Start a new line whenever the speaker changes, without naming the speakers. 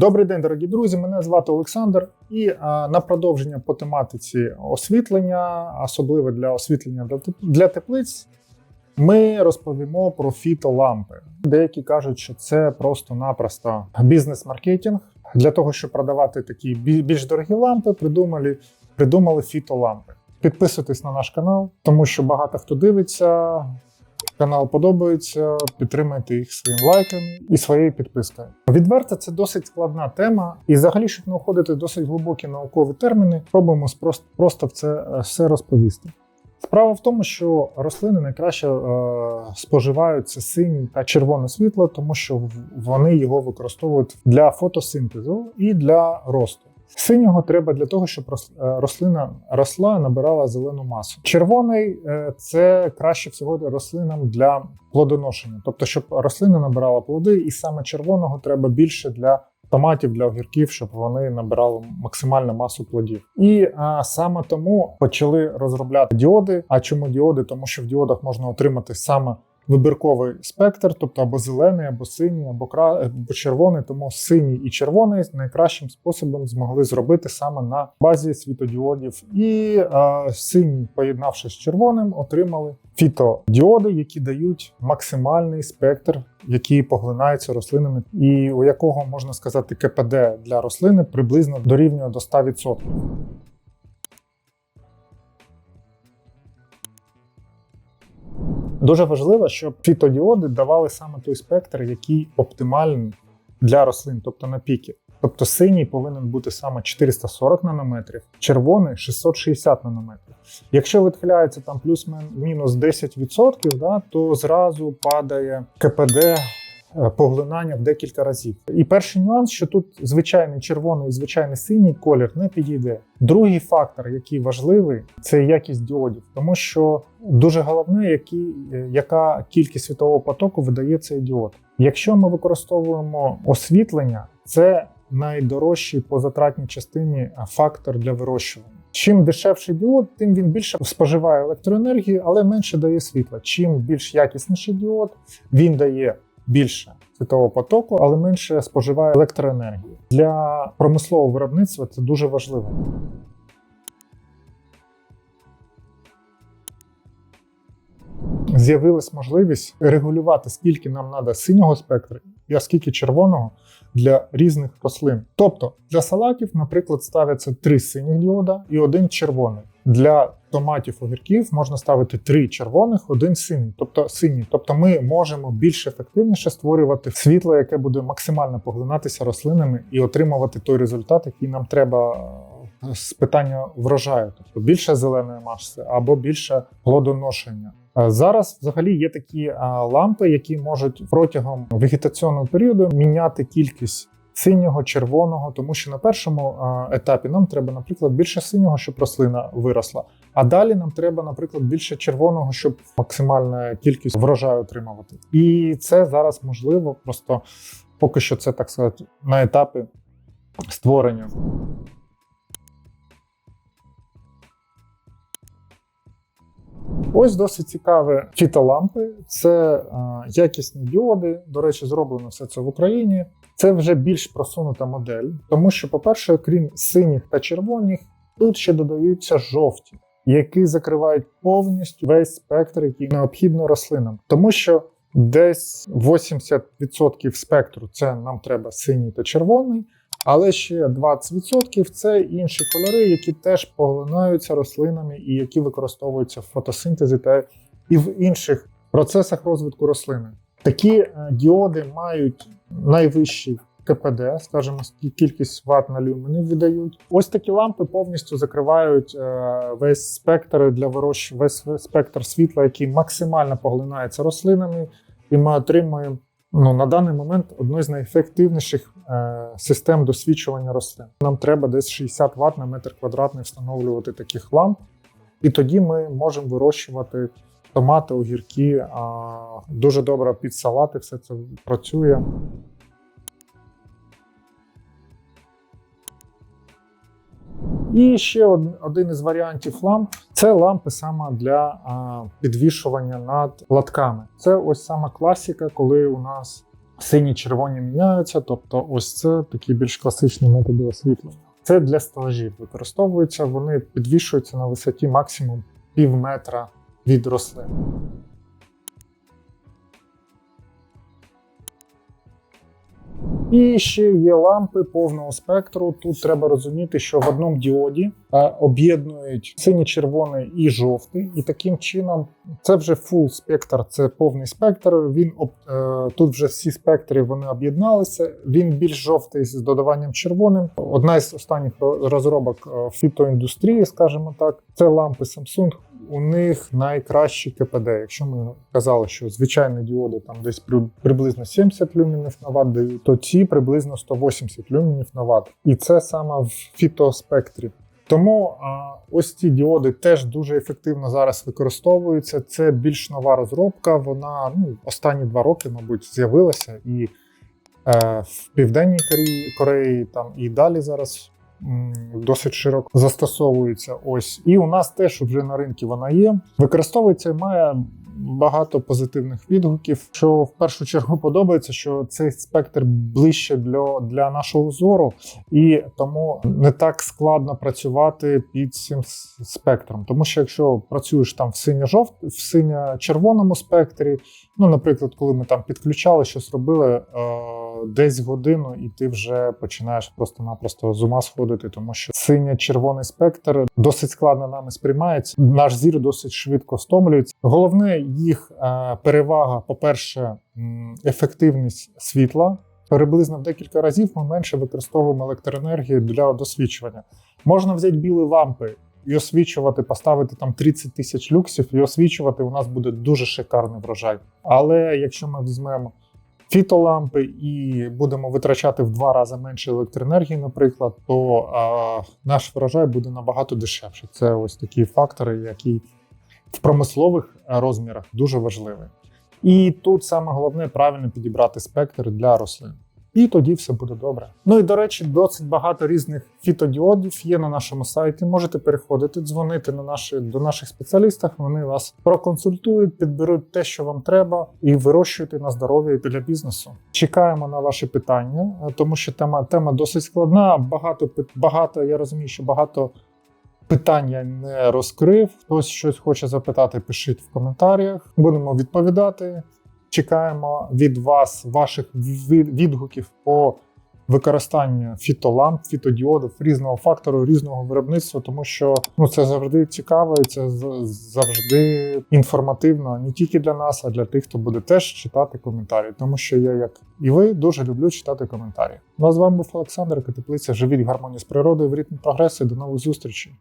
Добрий день, дорогі друзі. Мене звати Олександр. І а, на продовження по тематиці освітлення, особливо для освітлення для теплиць, ми розповімо про фітолампи. Деякі кажуть, що це просто-напросто бізнес-маркетинг. Для того, щоб продавати такі більш дорогі лампи, придумали, придумали фітолампи. Підписуйтесь на наш канал, тому що багато хто дивиться. Канал подобається, підтримайте їх своїм лайком і своєю підпискою. Відверто, це досить складна тема, і взагалі, щоб не уходити в досить глибокі наукові терміни, спробуємо спрос- просто в це е, все розповісти. Справа в тому, що рослини найкраще е, споживають синє та червоне світло, тому що вони його використовують для фотосинтезу і для росту. Синього треба для того, щоб е, рослина росла, набирала зелену масу. Червоний е, це краще всього рослинам для плодоношення, тобто, щоб рослина набирала плоди, і саме червоного треба більше для томатів, для огірків, щоб вони набирали максимальну масу плодів. І а, саме тому почали розробляти діоди. А чому діоди? Тому що в діодах можна отримати саме вибірковий спектр, тобто або зелений, або синій, або кра... або червоний. Тому синій і червоний найкращим способом змогли зробити саме на базі світодіодів. І а, синій, поєднавши з червоним, отримали фітодіоди, які дають максимальний спектр, який поглинається рослинами, і у якого можна сказати КПД для рослини приблизно дорівнює до 100%. Дуже важливо, щоб фітодіоди давали саме той спектр, який оптимальний для рослин, тобто на піки. Тобто синій повинен бути саме 440 нанометрів, червоний 660 нанометрів. Якщо відхиляється там плюс-мінус 10%, да, то зразу падає КПД поглинання в декілька разів. І перший нюанс, що тут звичайний червоний і звичайний синій колір не підійде. Другий фактор, який важливий, це якість діодів, тому що дуже головне, які, е, яка кількість світового потоку видає цей діод. Якщо ми використовуємо освітлення, це найдорожчий по затратній частині е, фактор для вирощування. Чим дешевший діод, тим він більше споживає електроенергії, але менше дає світла. Чим більш якісніший діод, він дає більше світового потоку, але менше споживає електроенергії. Для промислового виробництва це дуже важливо. З'явилась можливість регулювати, скільки нам треба синього спектру, і скільки червоного для різних рослин. Тобто для салатів, наприклад, ставляться три синіх діода і один червоний. Для томатів огірків можна ставити три червоних, один синій, тобто синій. Тобто ми можемо більш ефективніше створювати світло, яке буде максимально поглинатися рослинами і отримувати той результат, який нам треба е, з питання врожаю, тобто більше зеленої маси або більше плодоношення. Е, Зараз взагалі є такі е, лампи, які можуть протягом вегетаційного періоду міняти кількість синього, червоного, тому що на першому е, етапі нам треба, наприклад, більше синього, щоб рослина виросла. А далі нам треба, наприклад, більше червоного, щоб максимальна кількість врожаю отримувати. І це зараз можливо, просто поки що це так сказати на етапі створення. Ось досить цікаві фітолампи. Це е, якісні діоди. До речі, зроблено все це в Україні. Це вже більш просунута модель, тому що, по-перше, крім синіх та червоних, тут ще додаються жовті, які закривають повністю весь спектр, який необхідно рослинам. Тому що десь 80% спектру це нам треба синій та червоний. Але ще 20% це інші кольори, які теж поглинаються рослинами і які використовуються в фотосинтезі та і в інших процесах розвитку рослини. Такі е, діоди мають найвищий КПД, скажімо, кількість ват на люмени видають. Ось такі лампи повністю закривають е, весь спектр для вирощ... весь спектр світла, який максимально поглинається рослинами, і ми отримуємо ну, на даний момент одну з найефективніших е, систем досвідчування рослин. Нам треба десь 60 Вт на метр квадратний встановлювати таких ламп, і тоді ми можемо вирощувати томати, огірки. А, дуже добре під салати все це працює. І ще один із варіантів ламп це лампи саме для підвішування над латками. Це ось сама класика, коли у нас Сині червоні міняються, тобто ось це такі більш класичні методи освітлення. Це для стелажів використовується, вони підвішуються на висоті максимум пів метра від рослин. І ще є лампи повного спектру. Тут треба розуміти, що в одному діоді е, об'єднують синій, червоний і жовтий, і таким чином це вже full спектр, це повний спектр. Він е, тут вже всі спектри вони об'єдналися. Він більш жовтий з додаванням червоним. Одна із останніх розробок е, фітоіндустрії, скажімо так, це лампи Samsung. У них найкращі КПД. Якщо ми казали, що звичайні діоди там десь при- приблизно 70 люмінів на ватт то ці приблизно 180 люмінів на ватт. І це саме в фітоспектрі. Тому а, ось ці діоди теж дуже ефективно зараз використовуються. Це більш нова розробка. Вона ну, останні два роки, мабуть, з'явилася і е, в Південній Кореї, Кореї там і далі зараз досить широко застосовується. Ось і у нас теж вже на ринку вона є. Використовується і має багато позитивних відгуків. Що в першу чергу подобається, що цей спектр ближче для, для нашого зору, і тому не так складно працювати під цим спектром. Тому що якщо працюєш там в синьо-жовт, в синьо-червоному спектрі, ну, наприклад, коли ми там підключали, щось робили е, десь годину, і ти вже починаєш просто-напросто з ума сходити, тому що синьо-червоний спектр досить складно нами сприймається. Наш зір досить швидко стомлюється. Головне їх е, перевага, по-перше, ефективність світла. Приблизно в декілька разів ми менше використовуємо електроенергію для досвідчування. Можна взяти білі лампи і освічувати, поставити там 30 тисяч люксів і освічувати. У нас буде дуже шикарний врожай. Але якщо ми візьмемо фітолампи і будемо витрачати в два рази менше електроенергії, наприклад, то а, наш врожай буде набагато дешевше. Це ось такі фактори, які в промислових розмірах дуже важливі. І тут саме головне правильно підібрати спектр для рослин. І тоді все буде добре. Ну і до речі, досить багато різних фітодіодів є на нашому сайті. Можете переходити, дзвонити на наші до наших спеціалістів. Вони вас проконсультують, підберуть те, що вам треба, і вирощуйте на здоров'я для бізнесу. Чекаємо на ваші питання, тому що тема тема досить складна. Багато багато. Я розумію, що багато питань я не розкрив. Хтось щось хоче запитати, пишіть в коментарях. Будемо відповідати. Чекаємо від вас ваших відгуків по використанню фітоламп, фітодіодів різного фактору, різного виробництва, тому що ну це завжди цікаво і це завжди інформативно не тільки для нас, а для тих, хто буде теж читати коментарі. Тому що я, як і ви, дуже люблю читати коментарі. Ну а з вами був Олександр Катеплиця. Живіть в гармонії з природою в ритмі прогресу. До нових зустрічей.